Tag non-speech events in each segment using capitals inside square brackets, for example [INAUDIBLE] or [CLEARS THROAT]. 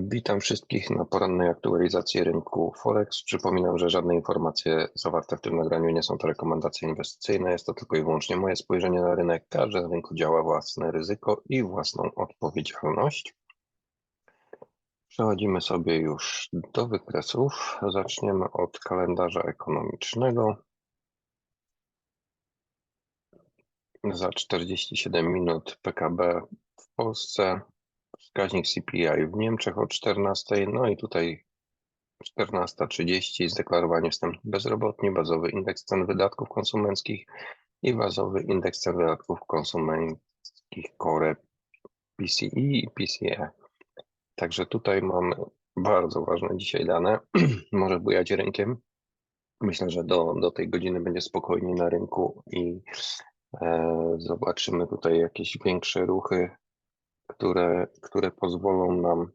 Witam wszystkich na porannej aktualizacji rynku Forex. Przypominam, że żadne informacje zawarte w tym nagraniu nie są to rekomendacje inwestycyjne, jest to tylko i wyłącznie moje spojrzenie na rynek. Każdy na rynku działa własne ryzyko i własną odpowiedzialność. Przechodzimy sobie już do wykresów. Zaczniemy od kalendarza ekonomicznego. Za 47 minut PKB w Polsce, wskaźnik CPI w Niemczech o 14, no i tutaj 14.30 zdeklarowanie wstępnych bezrobotni, bazowy indeks cen wydatków konsumenckich i bazowy indeks cen wydatków konsumenckich Core PCE i PCE. Także tutaj mamy bardzo ważne dzisiaj dane. [CLEARS THROAT] Może bujać rynkiem. Myślę, że do, do tej godziny będzie spokojniej na rynku i e, zobaczymy tutaj jakieś większe ruchy które, które pozwolą nam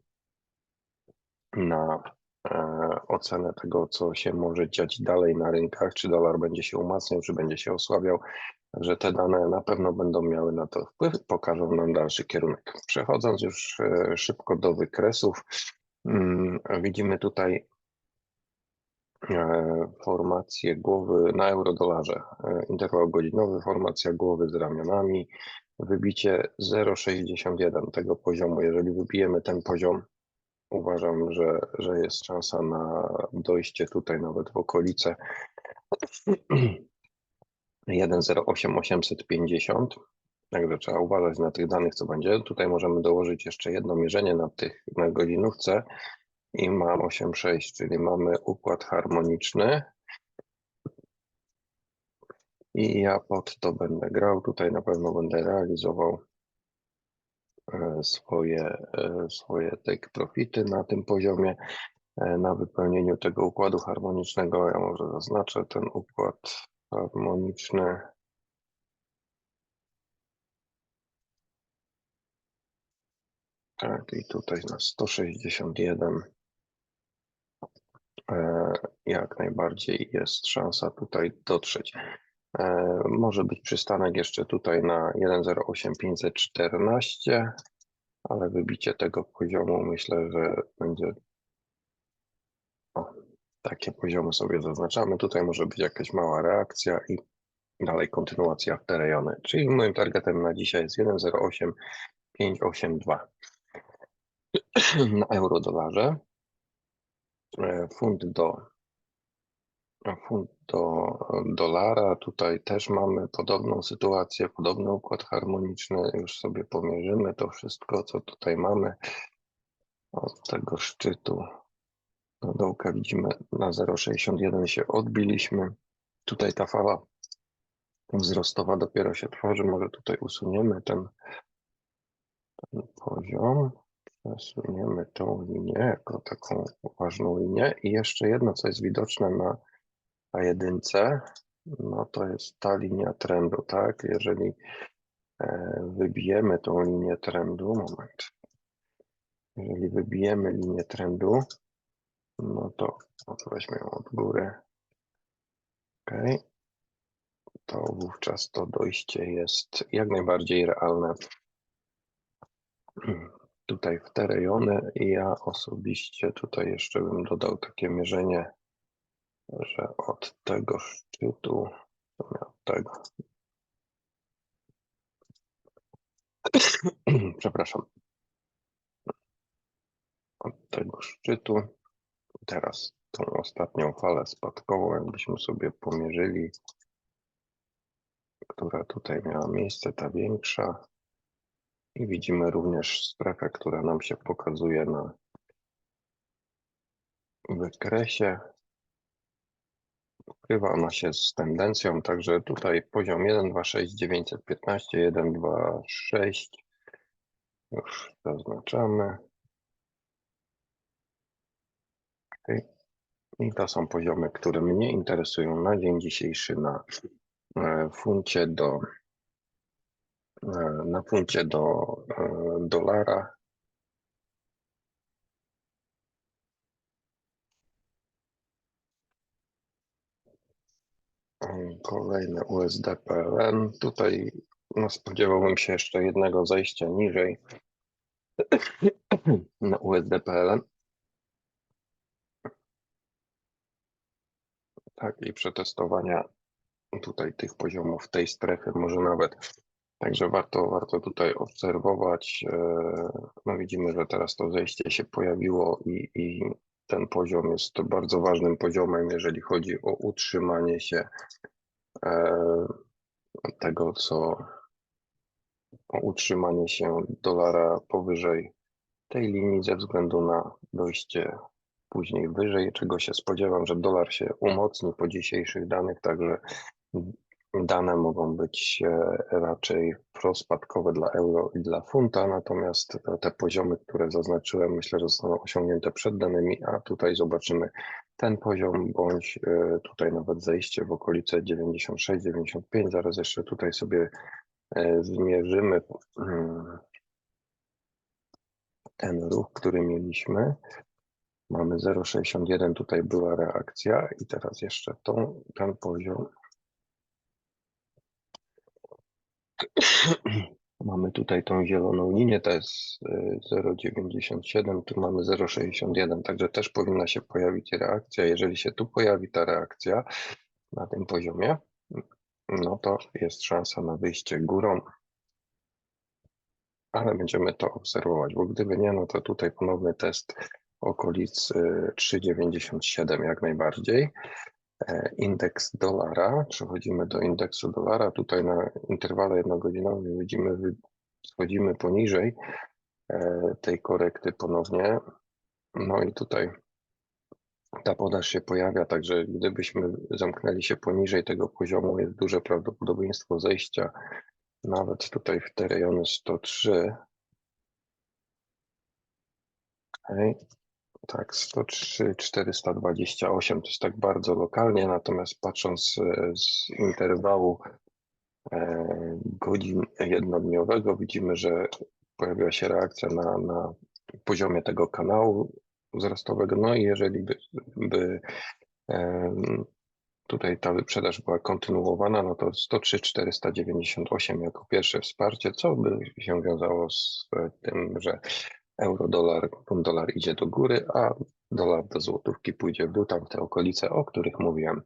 na e, ocenę tego, co się może dziać dalej na rynkach, czy dolar będzie się umacniał, czy będzie się osłabiał. Także te dane na pewno będą miały na to wpływ, pokażą nam dalszy kierunek. Przechodząc już e, szybko do wykresów, mm, widzimy tutaj formację głowy na eurodolarze, interwał godzinowy, formacja głowy z ramionami, wybicie 0,61 tego poziomu. Jeżeli wybijemy ten poziom, uważam, że, że jest szansa na dojście tutaj nawet w okolice [CLEARS THROAT] 1,08850. Także trzeba uważać na tych danych, co będzie. Tutaj możemy dołożyć jeszcze jedno mierzenie na tych na godzinówce i ma 8,6, czyli mamy układ harmoniczny i ja pod to będę grał. Tutaj na pewno będę realizował e, swoje, e, swoje take profity na tym poziomie. E, na wypełnieniu tego układu harmonicznego ja może zaznaczę ten układ harmoniczny. Tak, i tutaj na 161 jak najbardziej jest szansa tutaj dotrzeć. E, może być przystanek jeszcze tutaj na 1.08514, ale wybicie tego poziomu myślę, że będzie. O, takie poziomy sobie zaznaczamy. Tutaj może być jakaś mała reakcja i dalej kontynuacja w te rejony. Czyli moim targetem na dzisiaj jest 1.08582 na euro dolarze. E, funt do funt do dolara. Tutaj też mamy podobną sytuację, podobny układ harmoniczny. Już sobie pomierzymy to wszystko, co tutaj mamy. Od tego szczytu do dołka widzimy na 0,61 się odbiliśmy. Tutaj ta fala wzrostowa dopiero się tworzy. Może tutaj usuniemy ten, ten poziom. Przesuniemy tą linię jako taką ważną linię. I jeszcze jedno, co jest widoczne na a jedynce, no to jest ta linia trendu, tak? Jeżeli e, wybijemy tą linię trendu, moment, jeżeli wybijemy linię trendu, no to, no weźmy ją od góry, ok, to wówczas to dojście jest jak najbardziej realne tutaj w te rejony i ja osobiście tutaj jeszcze bym dodał takie mierzenie że od tego szczytu, od tego, [CLEARS THROAT] przepraszam, od tego szczytu, teraz tą ostatnią falę spadkową, jakbyśmy sobie pomierzyli, która tutaj miała miejsce, ta większa, i widzimy również strefę, która nam się pokazuje na wykresie. Pokrywa ona się z tendencją, także tutaj poziom 126 915, 126 już zaznaczamy. I to są poziomy, które mnie interesują na dzień dzisiejszy na e, funcie do na funcie do e, dolara Kolejne USD PLN. Tutaj no, spodziewałbym się jeszcze jednego zejścia niżej. [CLEARS THROAT] na USD.pl. Tak, i przetestowania tutaj tych poziomów tej strefy, może nawet. Także warto, warto tutaj obserwować. e, No widzimy, że teraz to zejście się pojawiło i, i ten poziom jest bardzo ważnym poziomem, jeżeli chodzi o utrzymanie się e, tego, co o utrzymanie się dolara powyżej tej linii ze względu na dojście później wyżej, czego się spodziewam, że dolar się umocni po dzisiejszych danych, także dane mogą być e, raczej prospadkowe dla euro i dla funta, natomiast te poziomy, które zaznaczyłem, myślę, że zostaną osiągnięte przed danymi, a tutaj zobaczymy ten poziom, bądź e, tutaj nawet zejście w okolice 96-95, zaraz jeszcze tutaj sobie e, zmierzymy mm, ten ruch, który mieliśmy. Mamy 0,61, tutaj była reakcja i teraz jeszcze tą, ten poziom. [CLEARS THROAT] Mamy tutaj tą zieloną linię, to jest y, 0,97, tu mamy 0,61, także też powinna się pojawić reakcja. Jeżeli się tu pojawi ta reakcja na tym poziomie, no to jest szansa na wyjście górą, ale będziemy to obserwować, bo gdyby nie, no to tutaj ponowny test okolic y, 3,97 jak najbardziej. E, Indeks dolara, przechodzimy do indeksu dolara, tutaj na interwale jednogodzinowym widzimy, schodzimy poniżej e, tej korekty ponownie, no i tutaj ta podaż się pojawia, także gdybyśmy zamknęli się poniżej tego poziomu, jest duże prawdopodobieństwo zejścia nawet tutaj w te rejony 103. Okej. Tak, 103, 428 to jest tak bardzo lokalnie, natomiast patrząc e, z interwału e, godzin jednodniowego widzimy, że pojawiła się reakcja na, na poziomie tego kanału wzrostowego. No i jeżeli by, by tutaj ta wyprzedaż była kontynuowana, no to 103 498 jako pierwsze wsparcie, co by się wiązało z e, tym, że euro, dolar, dolar idzie do góry, a dolar do złotówki pójdzie w dół, tam te okolice, o których mówiłem.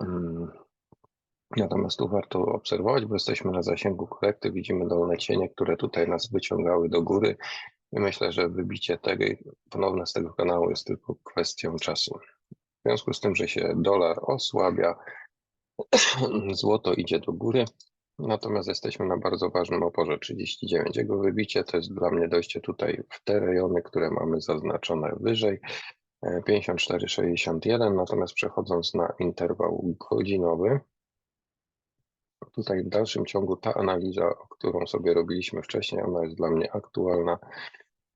Mm. Natomiast tu warto obserwować, bo jesteśmy na zasięgu korekty, widzimy dolne cienie, które tutaj nas wyciągały do góry i myślę, że wybicie tego ponowne z tego kanału jest tylko kwestią czasu. W związku z tym, że się dolar osłabia, [CLEARS THROAT] złoto idzie do góry, natomiast jesteśmy na bardzo ważnym oporze 39. Jego wybicie to jest dla mnie dojście tutaj w te rejony, które mamy zaznaczone wyżej. e, 54,61, natomiast przechodząc na interwał godzinowy, tutaj w dalszym ciągu ta analiza, którą sobie robiliśmy wcześniej, ona jest dla mnie aktualna.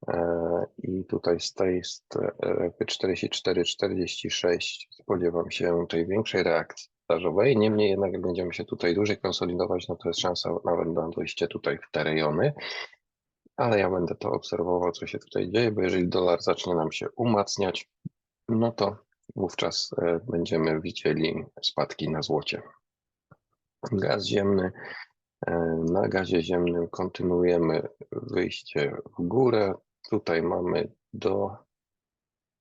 E, I tutaj z tej strefy 44-46 spodziewam się tej większej reakcji stażowej. Niemniej jednak, jak będziemy się tutaj dłużej konsolidować, no to jest szansa nawet na dojście tutaj w te rejony. Ale ja będę to obserwował, co się tutaj dzieje, bo jeżeli dolar zacznie nam się umacniać, no to wówczas e, będziemy widzieli spadki na złocie. Gaz ziemny. E, Na gazie ziemnym kontynuujemy wyjście w górę. Tutaj mamy do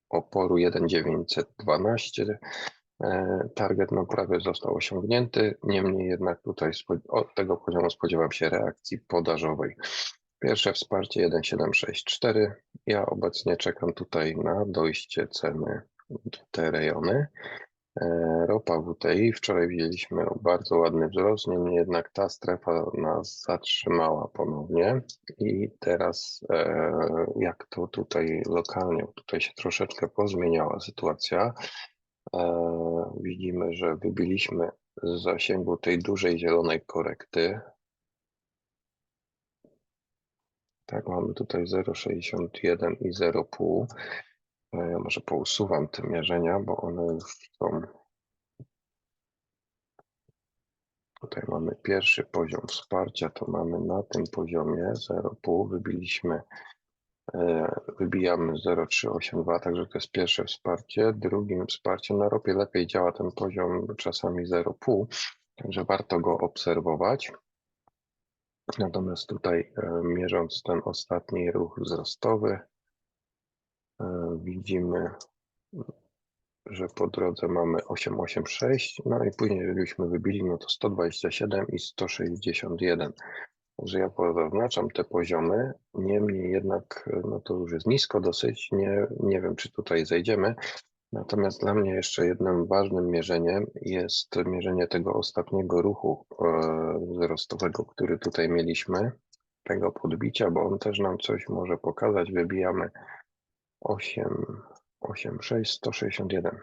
oporu 1,912. E, Target no prawie został osiągnięty, niemniej jednak tutaj od tego poziomu spodziewam się reakcji podażowej. Pierwsze wsparcie 1,764. Ja obecnie czekam tutaj na dojście ceny w te rejony. E, Ropa WTI, wczoraj widzieliśmy bardzo ładny wzrost, niemniej jednak ta strefa nas zatrzymała ponownie i teraz e, jak to tutaj lokalnie, tutaj się troszeczkę pozmieniała sytuacja. E, Widzimy, że wybiliśmy z zasięgu tej dużej zielonej korekty. Tak, mamy tutaj 0,61 i 0,5. E, Ja może pousuwam te mierzenia, bo one już są. Tutaj mamy pierwszy poziom wsparcia, to mamy na tym poziomie 0,5, wybiliśmy, wybijamy 0,382, także to jest pierwsze wsparcie. Drugim wsparciem na ropie lepiej działa ten poziom czasami 0,5, także warto go obserwować. Natomiast tutaj e, mierząc ten ostatni ruch wzrostowy, e, widzimy, że po drodze mamy 886, no i później, jeżeli byśmy wybili, no to 127 i 161. Także ja zaznaczam te poziomy, niemniej jednak, no to już jest nisko dosyć, nie, nie wiem, czy tutaj zejdziemy. Natomiast dla mnie jeszcze jednym ważnym mierzeniem jest mierzenie tego ostatniego ruchu e, wzrostowego, który tutaj mieliśmy, tego podbicia, bo on też nam coś może pokazać. Wybijamy 8, 8, 6, 161,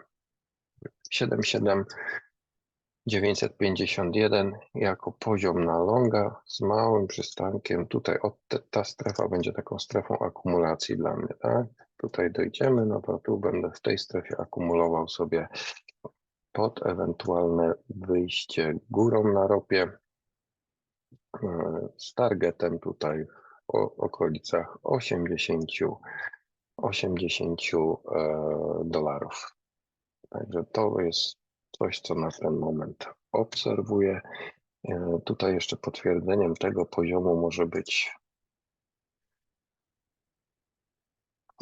7, 7, 951 jako poziom na longa z małym przystankiem. Tutaj od te, ta strefa będzie taką strefą akumulacji dla mnie, tak? Tutaj dojdziemy, no to tu będę w tej strefie akumulował sobie pod ewentualne wyjście górą na ropie e, z targetem tutaj w okolicach 80, 80 e, dolarów. Także to jest coś, co na ten moment obserwuję. E, tutaj jeszcze potwierdzeniem tego poziomu może być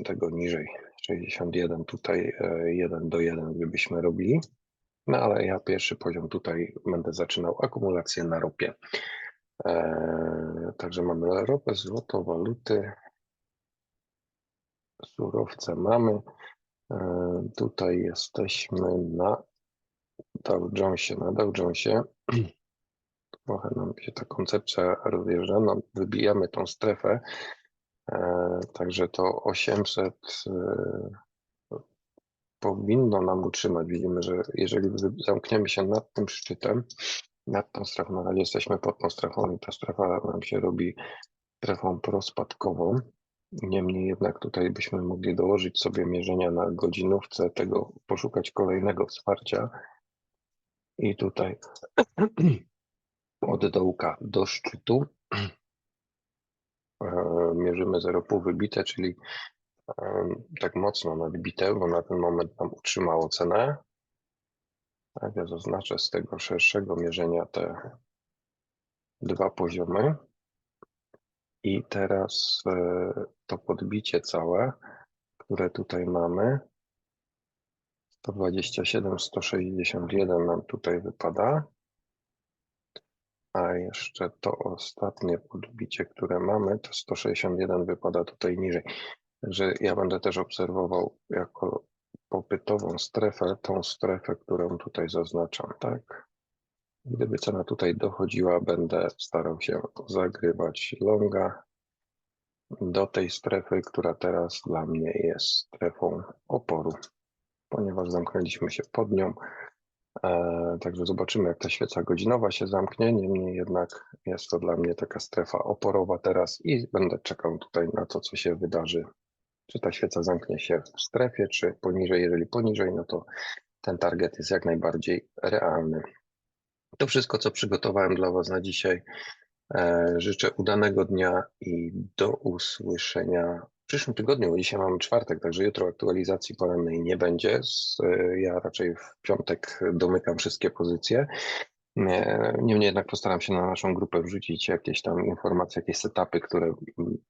tego niżej 61, tutaj 1 do 1 gdybyśmy robili. No ale ja pierwszy poziom tutaj będę zaczynał akumulację na ropie. E, także mamy ropę, złoto, waluty, surowce mamy. E, tutaj jesteśmy na Dow Jonesie, na Dow Jonesie. [CLEARS THROAT] Trochę nam się ta koncepcja rozjeżdża, no, wybijamy tą strefę, e, także to 800 e, powinno nam utrzymać. Widzimy, że jeżeli zamkniemy się nad tym szczytem, nad tą strefą, na razie jesteśmy pod tą strefą i ta strefa nam się robi strefą prospadkową. Niemniej jednak tutaj byśmy mogli dołożyć sobie mierzenia na godzinówce, tego poszukać kolejnego wsparcia i tutaj [CLEARS THROAT] od dołka do szczytu [CLEARS THROAT] e, mierzymy 0,5 wybite, czyli tak mocno nadbite, bo na ten moment nam utrzymało cenę. Tak, ja zaznaczę z tego szerszego mierzenia te dwa poziomy. I teraz e, to podbicie całe, które tutaj mamy, 127, 161 nam tutaj wypada. A jeszcze to ostatnie podbicie, które mamy, to 161 wypada tutaj niżej. Także ja będę też obserwował jako popytową strefę, tą strefę, którą tutaj zaznaczam, tak? Gdyby cena tutaj dochodziła, będę starał się zagrywać longa do tej strefy, która teraz dla mnie jest strefą oporu ponieważ zamknęliśmy się pod nią. E, także zobaczymy, jak ta świeca godzinowa się zamknie. Niemniej jednak jest to dla mnie taka strefa oporowa teraz i będę czekał tutaj na to, co się wydarzy. Czy ta świeca zamknie się w strefie, czy poniżej. Jeżeli poniżej, no to ten target jest jak najbardziej realny. To wszystko, co przygotowałem dla Was na dzisiaj. E, życzę udanego dnia i do usłyszenia przyszłym tygodniu, bo dzisiaj mamy czwartek, także jutro aktualizacji porannej nie będzie. Ja raczej w piątek domykam wszystkie pozycje. Niemniej jednak postaram się na naszą grupę wrzucić jakieś tam informacje, jakieś setupy, które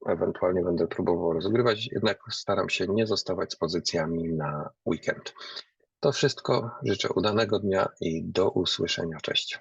ewentualnie będę próbował rozgrywać, jednak staram się nie zostawać z pozycjami na weekend. To wszystko. Życzę udanego dnia i do usłyszenia. Cześć.